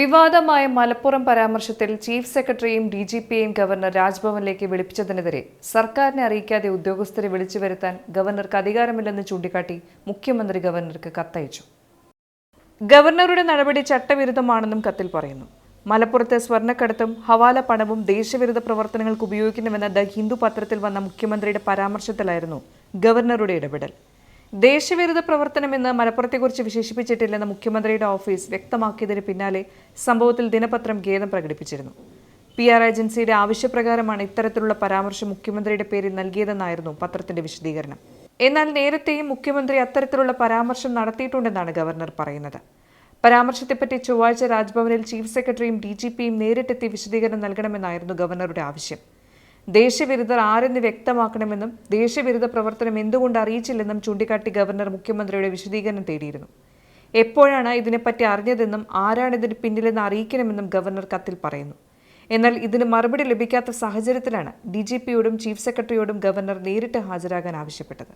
വിവാദമായ മലപ്പുറം പരാമർശത്തിൽ ചീഫ് സെക്രട്ടറിയും ഡി ജി പിയെയും ഗവർണർ രാജ്ഭവനിലേക്ക് വിളിപ്പിച്ചതിനെതിരെ സർക്കാരിനെ അറിയിക്കാതെ ഉദ്യോഗസ്ഥരെ വിളിച്ചു വരുത്താൻ ഗവർണർക്ക് അധികാരമില്ലെന്ന് ചൂണ്ടിക്കാട്ടി മുഖ്യമന്ത്രി ഗവർണർക്ക് കത്തയച്ചു. ഗവർണറുടെ നടപടി ചട്ടവിരുദ്ധമാണെന്നും കത്തിൽ പറയുന്നു. മലപ്പുറത്തെ സ്വർണക്കടത്തും ഹവാല പണവും ദേശവിരുദ്ധ പ്രവർത്തനങ്ങൾക്ക് ഉപയോഗിക്കുന്നുവെന്ന ദ ഹിന്ദു പത്രത്തിൽ വന്ന മുഖ്യമന്ത്രിയുടെ പരാമർശത്തിലായിരുന്നു ഗവർണറുടെ ഇടപെടൽ. ദേശവിരുദ്ധ പ്രവർത്തനമെന്ന് മലപ്പുറത്തെക്കുറിച്ച് വിശേഷിപ്പിച്ചിട്ടില്ലെന്ന് മുഖ്യമന്ത്രിയുടെ ഓഫീസ് വ്യക്തമാക്കിയതിന് പിന്നാലെ സംഭവത്തിൽ ദിനപത്രം ഖേദം പ്രകടിപ്പിച്ചിരുന്നു. പി ആർ ഏജൻസിയുടെ ആവശ്യപ്രകാരമാണ് ഇത്തരത്തിലുള്ള പരാമർശം മുഖ്യമന്ത്രിയുടെ പേരിൽ നൽകിയതെന്നായിരുന്നു പത്രത്തിന്റെ വിശദീകരണം. എന്നാൽ നേരത്തെയും മുഖ്യമന്ത്രി അത്തരത്തിലുള്ള പരാമർശം നടത്തിയിട്ടുണ്ടെന്നാണ് ഗവർണർ പറയുന്നത്. പരാമർശത്തെപ്പറ്റി ചൊവ്വാഴ്ച രാജ്ഭവനിൽ ചീഫ് സെക്രട്ടറിയും ഡി ജി പിയും നേരിട്ടെത്തി വിശദീകരണം നൽകണമെന്നായിരുന്നു ഗവർണറുടെ ആവശ്യം. ദേശവിരുദ്ധർ ആരെന്ന് വ്യക്തമാക്കണമെന്നും ദേശവിരുദ്ധ പ്രവർത്തനം എന്തുകൊണ്ട് അറിയിച്ചില്ലെന്നും ചൂണ്ടിക്കാട്ടി ഗവർണർ മുഖ്യമന്ത്രിയുടെ വിശദീകരണം തേടിയിരുന്നു. എപ്പോഴാണ് ഇതിനെപ്പറ്റി അറിഞ്ഞതെന്നും ആരാണ് ഇതിന് പിന്നിലെന്ന് അറിയിക്കണമെന്നും ഗവർണർ കത്തിൽ പറയുന്നു. എന്നാൽ ഇതിന് മറുപടി ലഭിക്കാത്ത സാഹചര്യത്തിലാണ് ഡി ജി പിയോടും ചീഫ് സെക്രട്ടറിയോടും ഗവർണർ നേരിട്ട് ഹാജരാകാൻ ആവശ്യപ്പെട്ടത്.